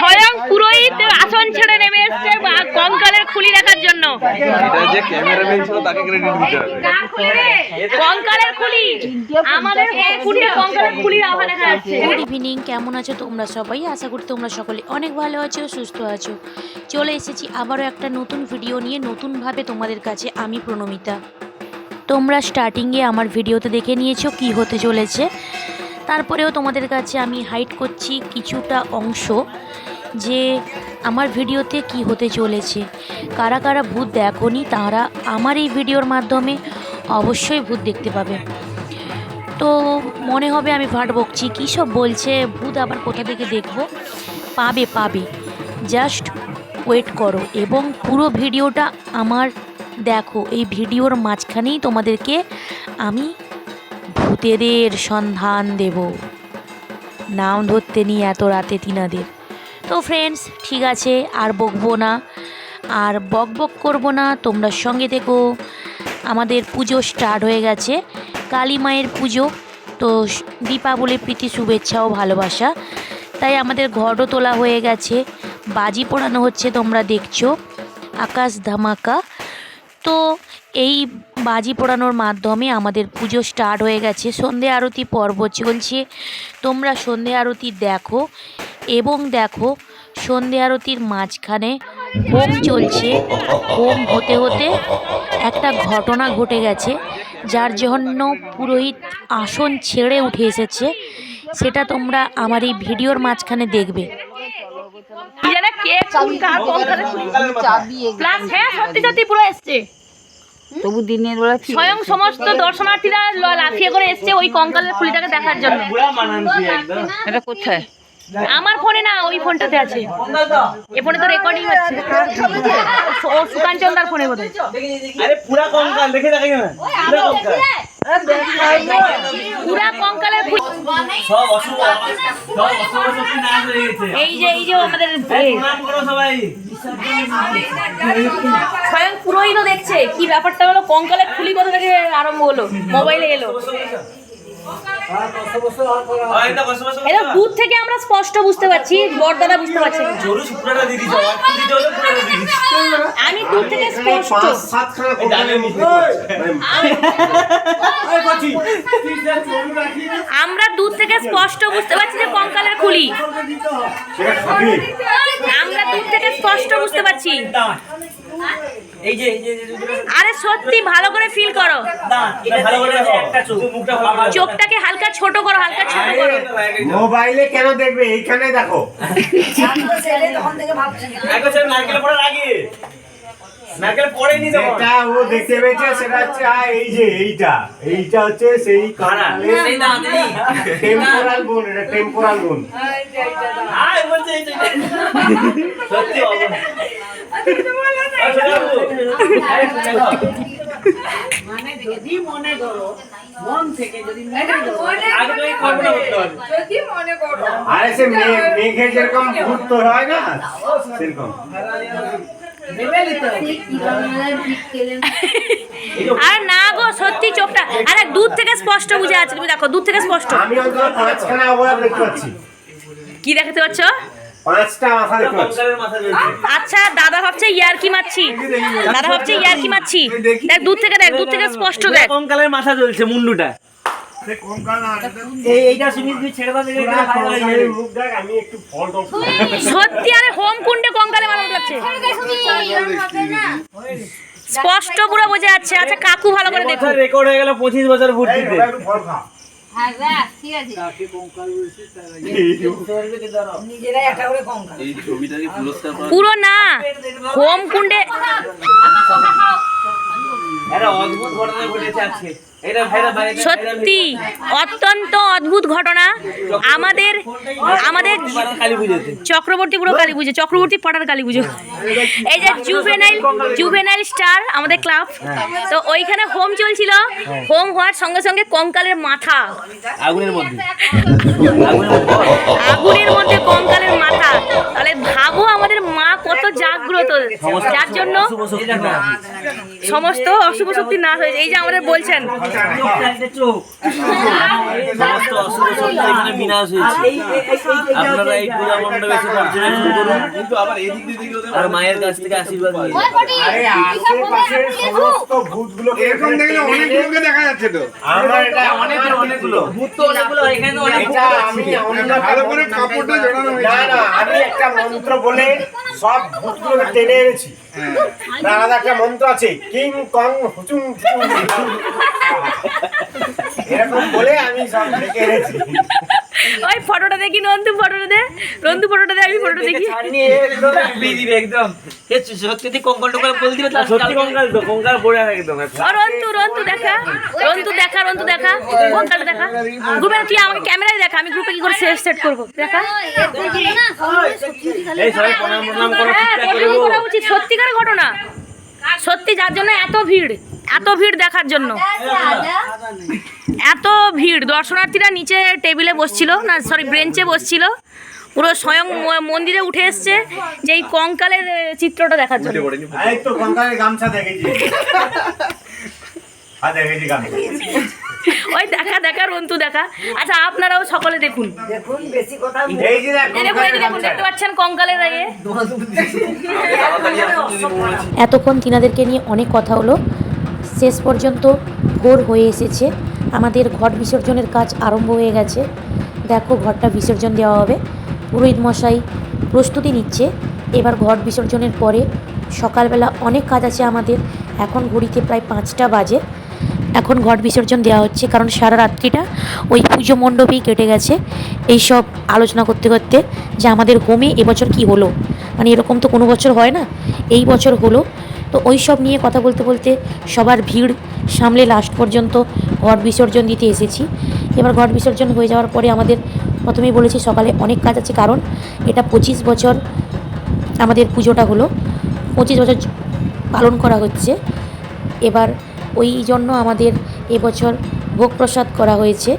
স্বয়ং পুরোহিত আসন ছেড়ে নেমে এসছে কঙ্কালের খুলি দেখার জন্য। এটা যে ক্যামেরাম্যান ছিল তাকে ক্রেডিট দিতে হবে। কঙ্কালের খুলি। আমাদের কঙ্কালের আভা দেখা যাচ্ছে। গুড ইভিনিং কেমন আছো তোমরা সবাই? আশা করি তোমরা সকলে অনেক ভালো আছো সুস্থ আছো। চলে এসেছি আবারও একটা নতুন ভিডিও নিয়ে নতুনভাবে তোমাদের কাছে আমি প্রণমিতা। তোমরা স্টার্টিংয়ে আমার ভিডিওতে দেখে নিয়েছো কি হতে চলেছে। তারপরেও তোমাদের কাছে আমি হাইড করছি কিছুটা অংশ যে আমার ভিডিওতে কি হতে চলেছে। কারা কারা ভূত দেখোনি তারা আমার এই ভিডিওর মাধ্যমে অবশ্যই ভূত দেখতে পাবে। তো মনে হবে আমি ভাট বকছি। কী সব বলছে? ভূত আবার কোথা থেকে দেখব? পাবে পাবে। জাস্ট ওয়েট করো এবং পুরো ভিডিওটা আমার দেখো। এই ভিডিওর মাঝখানেই তোমাদেরকে আমি ভূতেদের সন্ধান দেব। নাম ধরতে নিয়ে এত রাতে তিনাদের। তো ফ্রেন্ডস ঠিক আছে, আর বকবো না, আর বক বক করব না, তোমরা সঙ্গে দেখো আমাদের পুজো স্টার্ট হয়ে গেছে। কালী মায়ের পুজো, তো দীপাবলির প্রীতি, শুভেচ্ছা ও ভালোবাসা। তাই আমাদের ঘরও তোলা হয়ে গেছে। বাজি পোড়ানো হচ্ছে, তোমরা দেখছ। আকাশ ধামাকা। তো এই বাজি পোড়ানোর মাধ্যমে আমাদের পুজো স্টার্ট হয়ে গেছে। সন্ধে আরতি পর্ব চলছে। তোমরা সন্ধে আরতি দেখো এবং দেখো সন্ধে আরতির মাঝখানে হোম চলছে। হোম হতে হতে একটা ঘটনা ঘটে গেছে যার জন্য পুরোহিত আসন ছেড়ে উঠে এসেছে। সেটা তোমরা আমার এই ভিডিওর মাঝখানে দেখবে। প্লাস হ্যাঁ সত্যি সত্যি পুরো এসছে। তবু দিনের বেলা স্বয়ং সমস্ত দর্শনার্থীরা লাফিয়ে করে এসছে ওই কঙ্কালের খুলিটাকে দেখার জন্য। এটা কোথায়? আমার ফোনে না ওই ফোনটাতে আছে। এ ফোনে তো রেকর্ডিং হচ্ছে। ও সুকাঞ্চন্দার ফোনে বোধ আরে পুরা কঙ্কাল দেখে দেখে না। পুরা কঙ্কাল। পুরা কঙ্কালের এই যে এই যে আমাদের সবাই। পুরোহিতও দেখছে। কি ব্যাপারটা হলো? কঙ্কালের খুলি কথা থেকে আরম্ভ হলো? মোবাইলে এলো। হয় এটা দূর থেকে আমরা স্পষ্ট বুঝতে পারছি বড়দাদা বুঝতে পারছি আমি দূর থেকে স্পষ্ট। আমরা দূর থেকে স্পষ্ট বুঝতে পারছি যে কঙ্কালের খুলি। আমরা দূর থেকে স্পষ্ট বুঝতে পারছি। এই যে এই যে আরে সত্যি ভালো করে ফিল করো। দাঁত এটা ভালো করে একটা চোখ মুখটা ভালো চোখটাকে হালকা ছোট করো হালকা ছোট করো। মোবাইলে কেন দেখবে? এইখানে দেখো। একটা ছেলে নারকেল পড়ার আগে। নারকেল পড়েনি তো যেটা ও দেখতে পেয়েছে সেটা হচ্ছে এই যে এইটা। এইটা হচ্ছে সেই কারা সেই দাঁত টেম্পোরাল বোন এটা টেম্পোরাল বোন আয় বলছে সত্যি আচ্ছা মানে যদি মনে করো মন থেকে যদি মনে করো আরে সে মেঘে যেরকম ভূত তোর হয় না সেরকম আরে না গো সত্যি চোখটা। আরে দূর থেকে স্পষ্ট বুঝে আছে তুমি দেখো দূর থেকে স্পষ্ট। আমি পাঁচখানা দেখতে পাচ্ছি। কি দেখতে পাচ্ছ? পাঁচটা মাথা আচ্ছা দাদা ভাবছে ইয়ারকি মারছি। দাদা ভাবছে ইয়ারকি মারছি। দেখ। দূর থেকে দেখ দূর থেকে স্পষ্ট পুরা দেখ। কঙ্কালের মাথা জ্বলছে মুন্ডুটা। সত্যি আরে হোম কুণ্ডে কঙ্কালে মারা যাচ্ছে স্পষ্ট পুরো বোঝা যাচ্ছে। আচ্ছা কাকু ভালো করে দেখো। রেকর্ড হয়ে গেল পঁচিশ বছর ভোট পাওয়ার পুরো না হোম কুণ্ডে সত্যি অত্যন্ত অদ্ভুত ঘটনা। আমাদের আমাদের কালী পুজোতে চক্রবর্তী পুরো কালী পুজো চক্রবর্তী পাড়ার কালী পুজো এই যে জুভেনাইল জুভেনাইল স্টার আমাদের ক্লাব তো ওইখানে হোম চলছিল। হোম হওয়ার সঙ্গে সঙ্গে কঙ্কালের মাথা। আগুনের মধ্যে। আগুনের মধ্যে কঙ্কালের মাথা। তাহলে ভাবো জাগ্রত যার জন্য সমস্ত অশুভ শক্তি নাশ হয়েছে। এই যে আমাদের বলছেন। সমস্ত অশুভ শক্তি এখানে বিনাশ হয়েছে। আপনারা এই পূজা মণ্ডপে এসে পর্যবেক্ষণ করুন। কিন্তু আবার এদিক দিয়ে আর মায়ের কাছ থেকে আশীর্বাদ নিন। আরে আশেপাশের সমস্ত ভূতগুলোকে এরকম দেখলে অনেক লোককে দেখা যাচ্ছে তো। আমার এটা অনেকগুলো অনেকগুলো। ভূত তো অনেকগুলো এখানে অনেক আমি ভালো করে কাপড়টা জড়ানো না হয়েছে না আমি একটা মন্ত্র বলে সব ভূতগুলোকে টেনে এনেছি। আলাদা একটা মন্ত্র আছে কিং কং হুচুং। এরকম বলে আমি সব ডেকে এনেছি। ওই ফটোটা দেখি নন্দু ফটোটা দে। নন্দু ফটোটা দে আমি ফটোটা দেখি সত্যি কঙ্কাল বলে দিবে সত্যি কঙ্কাল তো কঙ্কাল পড়ে আছে একদম। রন্তু রন্তু দেখা। রন্তু দেখা রন্তু দেখা। কোনটা দেখা। গ্রুপে তুই আমাকে ক্যামেরায় দেখা আমি গ্রুপে কি করে সেভ সেট করব? দেখা। এই সবাই প্রণাম প্রণাম করো হ্যাঁ করে প্রণাম গো। করা উচিত সত্যিকারের ঘটনা। সত্যি, যার জন্য এত ভিড় এত ভিড় দেখার জন্য। এত ভিড়। দর্শনার্থীরা নিচে টেবিলে বসছিল, না সরি ব্রেঞ্চে বসছিল। পুরো স্বয়ং মন্দিরে উঠে এসছে যে এই কঙ্কালের চিত্রটা দেখার জন্য। গামছা দেখেছি। হ্যাঁ ওই দেখা দেখা রন্তু দেখা। আচ্ছা আপনারাও সকলে দেখুন। দেখুন বেশি কথা এই যে দেখুন এই যে কঙ্কালের দেখুন গামছা দেখতে পাচ্ছেন কঙ্কালের ইয়ে এতক্ষণ তিনাদেরকে নিয়ে অনেক কথা হলো। শেষ পর্যন্ত ভোর হয়ে এসেছে। আমাদের ঘট বিসর্জনের কাজ আরম্ভ হয়ে গেছে। দেখো ঘরটা বিসর্জন দেওয়া হবে। পুরোহিত মশাই প্রস্তুতি নিচ্ছে। এবার ঘট বিসর্জনের পরে সকালবেলা অনেক কাজ আছে আমাদের। এখন ঘড়িতে প্রায় পাঁচটা বাজে। এখন ঘট বিসর্জন দেওয়া হচ্ছে, কারণ সারা রাত্রিটা ওই পুজো মণ্ডপেই কেটে গেছে। এই সব আলোচনা করতে করতে যে আমাদের হোমে এবছর কি হলো? মানে এরকম তো কোনো বছর হয় না, এই বছর হলো। তো ওই সব নিয়ে কথা বলতে বলতে সবার ভিড় সামলে লাস্ট পর্যন্ত ঘট বিসর্জন দিতে এসেছি। এবার ঘট বিসর্জন হয়ে যাওয়ার পরে আমাদের প্রথমেই বলেছি সকালে অনেক কাজ আছে, কারণ এটা পঁচিশ বছর আমাদের পুজোটা হলো। পঁচিশ বছর পালন করা হচ্ছে। এবার ওই জন্য আমাদের এবছর ভোগ প্রসাদ করা হয়েছে।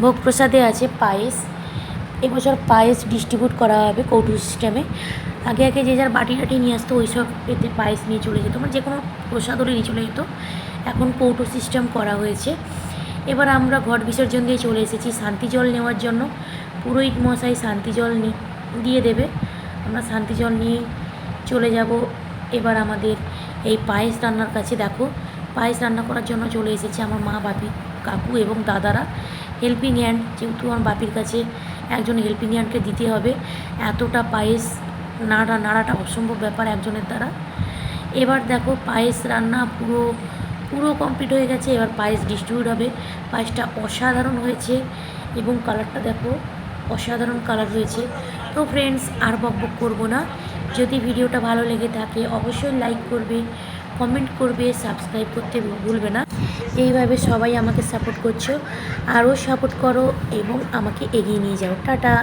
ভোগ প্রসাদে আছে পায়েস। এবছর পায়েস ডিস্ট্রিবিউট করা হবে কৌটু সিস্টেমে আগে আগে যে যার বাটি টাটি নিয়ে আসতো, ওই সব এতে পায়েস নিয়ে চলে যেত। মানে যে কোনো প্রসাদ নিয়ে চলে যেত। এখন কৌটো সিস্টেম করা হয়েছে। এবার আমরা ঘট বিসর্জন দিয়ে চলে এসেছি শান্তি জল নেওয়ার জন্য। পুরোহিত মশাই শান্তি জল দিয়ে দেবে। আমরা শান্তি জল নিয়ে চলে যাব। এবার আমাদের এই পায়েস রান্নার কাছে দেখো। পায়েস রান্না করার জন্য চলে এসেছে আমার মা, বাপি, কাকু এবং দাদারা। হেল্পিং হ্যান্ড যেহেতু আমার বাপির কাছে একজন হেল্পিং হ্যান্ডকে দিতে হবে, এতটা পায়েস নাড়া, নাড়াটা অসম্ভব ব্যাপার একজনের দ্বারা। এবার দেখো পায়েস রান্না পুরো পুরো কমপ্লিট হয়ে গেছে, এবার পায়েস ডিস্ট্রিবিউট হবে। পায়েসটা অসাধারণ হয়েছে এবং কালারটা দেখো অসাধারণ কালার হয়েছে তো ফ্রেন্ডস আর বক বক করব না। যদি ভিডিওটা ভালো লেগে থাকে, অবশ্যই লাইক করবে। কমেন্ট করবে, সাবস্ক্রাইব করতে ভুলবে না। এইভাবে সবাই আমাকে সাপোর্ট করছ। আরও সাপোর্ট করো এবং আমাকে এগিয়ে নিয়ে যাও। টাটা।